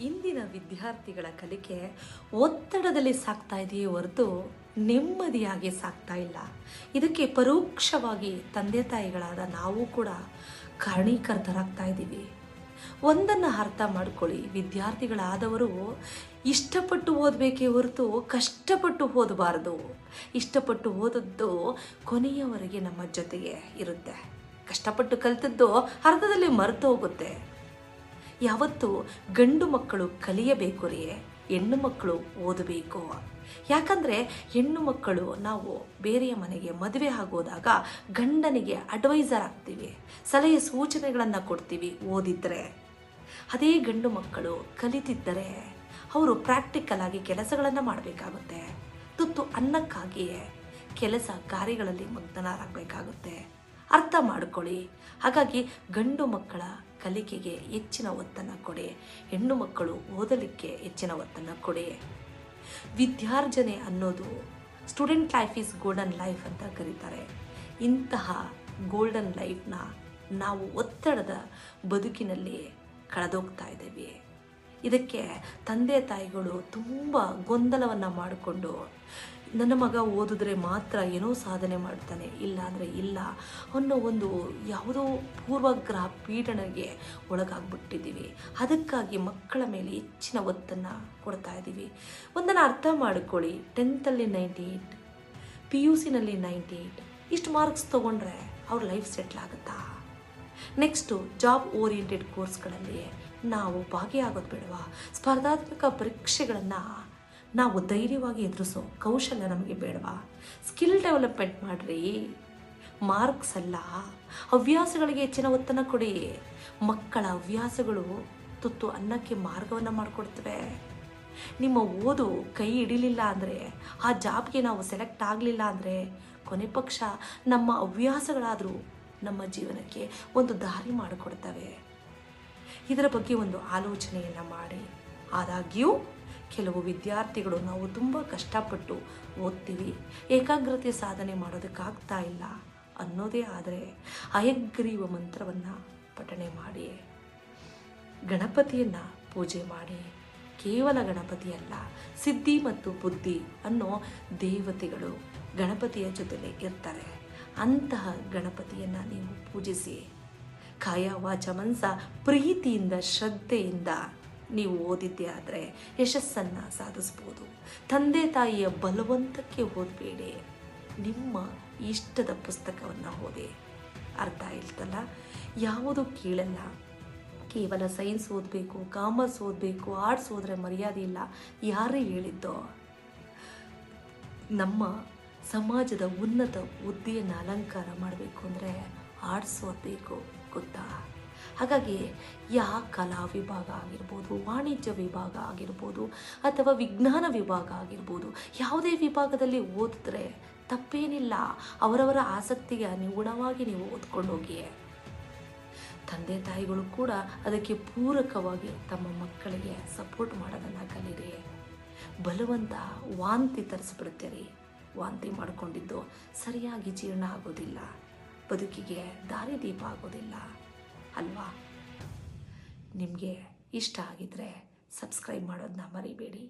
ಇಂದಿನ ವಿದ್ಯಾರ್ಥಿಗಳ ಕಲಿಕೆ ಒತ್ತಡದಲ್ಲಿ ಸಾಕ್ತಾ ಇದೆಯೇ ಹೊರತು ನೆಮ್ಮದಿಯಾಗಿ ಸಾಕ್ತಾ ಇಲ್ಲ. ಇದಕ್ಕೆ ಪರೋಕ್ಷವಾಗಿ ತಂದೆ ತಾಯಿಗಳಾದ ನಾವು ಕೂಡ ಕಾರಣೀಕರ್ತರಾಗ್ತಾ ಇದ್ದೀವಿ. ಒಂದನ್ನು ಅರ್ಥ ಮಾಡ್ಕೊಳ್ಳಿ. ವಿದ್ಯಾರ್ಥಿಗಳಾದವರು ಇಷ್ಟಪಟ್ಟು ಓದಬೇಕೇ ಹೊರತು ಕಷ್ಟಪಟ್ಟು ಓದಬಾರದು. ಇಷ್ಟಪಟ್ಟು ಓದದ್ದು ಕೊನೆಯವರೆಗೆ ನಮ್ಮ ಜೊತೆಗೆ ಇರುತ್ತೆ. ಕಷ್ಟಪಟ್ಟು ಕಲಿತದ್ದು ಅರ್ಧದಲ್ಲಿ ಮರೆತು ಹೋಗುತ್ತೆ ಯಾವತ್ತು ಗಂಡು ಮಕ್ಕಳು ಕಲಿಯಬೇಕು ರೀ ಹೆಣ್ಣು ಮಕ್ಕಳು ಓದಬೇಕು. ಯಾಕಂದರೆ ಹೆಣ್ಣು ಮಕ್ಕಳು ನಾವು ಬೇರೆಯ ಮನೆಗೆ ಮದುವೆ ಆಗೋದಾಗ ಗಂಡನಿಗೆ ಅಡ್ವೈಸರ್ ಆಗ್ತೀವಿ, ಸಲಹೆ ಸೂಚನೆಗಳನ್ನು ಕೊಡ್ತೀವಿ ಓದಿದ್ರೆ. ಅದೇ ಗಂಡು ಮಕ್ಕಳು ಕಲಿತಿದ್ದರೆ ಅವರು ಪ್ರಾಕ್ಟಿಕಲ್ ಆಗಿ ಕೆಲಸಗಳನ್ನು ಮಾಡಬೇಕಾಗುತ್ತೆ. ತುತ್ತು ಅನ್ನಕ್ಕಾಗಿಯೇ ಕೆಲಸ ಕಾರ್ಯಗಳಲ್ಲಿ ಮಗ್ನರಾಗಬೇಕಾಗುತ್ತೆ ಅರ್ಥ ಮಾಡ್ಕೊಳ್ಳಿ. ಹಾಗಾಗಿ ಗಂಡು ಮಕ್ಕಳ ಕಲಿಕೆಗೆ ಹೆಚ್ಚಿನ ಒತ್ತನ್ನು ಕೊಡಿ. ಹೆಣ್ಣು ಮಕ್ಕಳು ಓದಲಿಕ್ಕೆ ಹೆಚ್ಚಿನ ಒತ್ತನ್ನು ಕೊಡಿ. ವಿದ್ಯಾರ್ಜನೆ ಅನ್ನೋದು student life is golden life ಅಂತ ಕರೀತಾರೆ. ಇಂತಹ ಗೋಲ್ಡನ್ ಲೈಫ್ನ ನಾವು ಒತ್ತಡದ ಬದುಕಿನಲ್ಲಿ ಕಳೆದೋಗ್ತಾ ಇದ್ದೀವಿ. ಇದಕ್ಕೆ ತಂದೆ ತಾಯಿಗಳು ತುಂಬ ಗೊಂದಲವನ್ನು ಮಾಡಿಕೊಂಡು ನನ್ನ ಮಗ ಓದಿದ್ರೆ ಮಾತ್ರ ಏನೋ ಸಾಧನೆ ಮಾಡ್ತಾನೆ ಇಲ್ಲ ಅಂದರೆ ಇಲ್ಲ ಅನ್ನೋ ಒಂದು ಯಾವುದೋ ಪೂರ್ವಗ್ರಹ ಪೀಡನೆಗೆ ಒಳಗಾಗ್ಬಿಟ್ಟಿದ್ದೀವಿ. ಅದಕ್ಕಾಗಿ ಮಕ್ಕಳ ಮೇಲೆ ಹೆಚ್ಚಿನ ಒತ್ತನ್ನು ಕೊಡ್ತಾ ಇದ್ದೀವಿ. ಒಂದನ್ನು ಅರ್ಥ ಮಾಡಿಕೊಳ್ಳಿ. ಟೆಂತಲ್ಲಿ ನೈಂಟಿ ಏಯ್ಟ್ ಪಿ ಯು ಸಿನಲ್ಲಿ ನೈಂಟಿ ಏಯ್ಟ್ ಇಷ್ಟು ಮಾರ್ಕ್ಸ್ ತೊಗೊಂಡ್ರೆ ಅವ್ರ ಲೈಫ್ ಸೆಟ್ಲ್ ಆಗುತ್ತಾ? ನೆಕ್ಸ್ಟು, ಜಾಬ್ ಓರಿಯೆಂಟೆಡ್ ಕೋರ್ಸ್ಗಳಲ್ಲಿ ನಾವು ಭಾಗಿಯಾಗೋದು ಬೇಡವಾ? ಸ್ಪರ್ಧಾತ್ಮಕ ಪರೀಕ್ಷೆಗಳನ್ನು ನಾವು ಧೈರ್ಯವಾಗಿ ಎದುರಿಸೋ ಕೌಶಲ್ಯ ನಮಗೆ ಬೇಡವಾ? ಸ್ಕಿಲ್ ಡೆವಲಪ್ಮೆಂಟ್ ಮಾಡಿರಿ. ಮಾರ್ಕ್ಸ್ ಅಲ್ಲ. ಹವ್ಯಾಸಗಳಿಗೆ ಹೆಚ್ಚಿನ ಒತ್ತನ್ನು ಕೊಡಿ. ಮಕ್ಕಳ ಹವ್ಯಾಸಗಳು ತುತ್ತು ಅನ್ನಕ್ಕೆ ಮಾರ್ಗವನ್ನು ಮಾಡಿಕೊಡ್ತವೆ. ನಿಮ್ಮ ಓದು ಕೈ ಹಿಡಿಲಿಲ್ಲ ಅಂದರೆ, ಆ ಜಾಬ್ಗೆ ನಾವು ಸೆಲೆಕ್ಟ್ ಆಗಲಿಲ್ಲ ಅಂದರೆ, ಕೊನೆ ಪಕ್ಷ ನಮ್ಮ ಹವ್ಯಾಸಗಳಾದರೂ ನಮ್ಮ ಜೀವನಕ್ಕೆ ಒಂದು ದಾರಿ ಮಾಡಿಕೊಡ್ತವೆ. ಇದರ ಬಗ್ಗೆ ಒಂದು ಆಲೋಚನೆಯನ್ನು ಮಾಡಿ. ಆದಾಗ್ಯೂ ಕೆಲವು ವಿದ್ಯಾರ್ಥಿಗಳು ನಾವು ತುಂಬ ಕಷ್ಟಪಟ್ಟು ಓದ್ತೀವಿ. ಏಕಾಗ್ರತೆ ಸಾಧನೆ ಮಾಡೋದಕ್ಕಾಗ್ತಾ ಇಲ್ಲ ಅನ್ನೋದೇ ಆದರೆ ಅಯಗ್ರೀವ ಮಂತ್ರವನ್ನು ಪಠಣೆ ಮಾಡಿ. ಗಣಪತಿಯನ್ನು ಪೂಜೆ ಮಾಡಿ. ಕೇವಲ ಗಣಪತಿಯಲ್ಲ ಸಿದ್ಧಿ ಮತ್ತು ಬುದ್ಧಿ ಅನ್ನೋ ದೇವತೆಗಳು ಗಣಪತಿಯ ಜೊತೆಲೇ ಇರ್ತಾರೆ. ಅಂತಹ ಗಣಪತಿಯನ್ನು ನೀವು ಪೂಜಿಸಿ. ಕಾಯ ವಾಚ ಮನಸ ಪ್ರೀತಿಯಿಂದ ಶ್ರದ್ಧೆಯಿಂದ ನೀವು ಓದಿದ್ದೆ ಆದರೆ ಯಶಸ್ಸನ್ನು ಸಾಧಿಸ್ಬೋದು. ತಂದೆ ತಾಯಿಯ ಬಲವಂತಕ್ಕೆ ಓದಬೇಡಿ ನಿಮ್ಮ ಇಷ್ಟದ ಪುಸ್ತಕವನ್ನು ಓದಿ. ಅರ್ಥ ಇಲ್ತಲ್ಲ ಯಾವುದು ಕೇಳಲ್ಲ. ಕೇವಲ ಸೈನ್ಸ್ ಓದಬೇಕು, ಕಾಮರ್ಸ್ ಓದಬೇಕು, ಆರ್ಟ್ಸ್ ಓದ್ರೆ ಮರ್ಯಾದೆ ಇಲ್ಲ. ಯಾರೇ ಹೇಳಿದ್ದೋ. ನಮ್ಮ ಸಮಾಜದ ಉನ್ನತ ಹುದ್ದೆಯನ್ನು ಅಲಂಕಾರ ಮಾಡಬೇಕು ಅಂದರೆ ಆರ್ಟ್ಸ್ ಓದಬೇಕು, ಗೊತ್ತಾ? ಹಾಗಾಗಿ ಯಾ ಕಲಾ ವಿಭಾಗ ಆಗಿರ್ಬೋದು, ವಾಣಿಜ್ಯ ವಿಭಾಗ ಆಗಿರ್ಬೋದು ಅಥವಾ ವಿಜ್ಞಾನ ವಿಭಾಗ ಆಗಿರ್ಬೋದು, ಯಾವುದೇ ವಿಭಾಗದಲ್ಲಿ ಓದಿದ್ರೆ ತಪ್ಪೇನಿಲ್ಲ. ಅವರವರ ಆಸಕ್ತಿಗೆ ಅನುಗುಣವಾಗಿ ನೀವು ಓದ್ಕೊಂಡು ಹೋಗಿ. ತಂದೆ ತಾಯಿಗಳು ಕೂಡ ಅದಕ್ಕೆ ಪೂರಕವಾಗಿ ತಮ್ಮ ಮಕ್ಕಳಿಗೆ ಸಪೋರ್ಟ್ ಮಾಡೋದನ್ನು ಕಲೀರಿ. ಬಲವಂತ ವಾಂತಿ ತರಿಸ್ಬಿಡ್ತೀರಿ ವಾಂತಿ ಮಾಡಿಕೊಂಡಿದ್ದು ಸರಿಯಾಗಿ ಜೀರ್ಣ ಆಗೋದಿಲ್ಲ. ಬದುಕಿಗೆ ದಾರಿದೀಪ ಆಗೋದಿಲ್ಲ. ಅಲ್ವಾ? ನಿಮಗೆ ಇಷ್ಟ ಆಗಿದ್ರೆ ಸಬ್ಸ್ಕ್ರೈಬ್ ಮಾಡೋದನ್ನ ಮರಿಬೇಡಿ.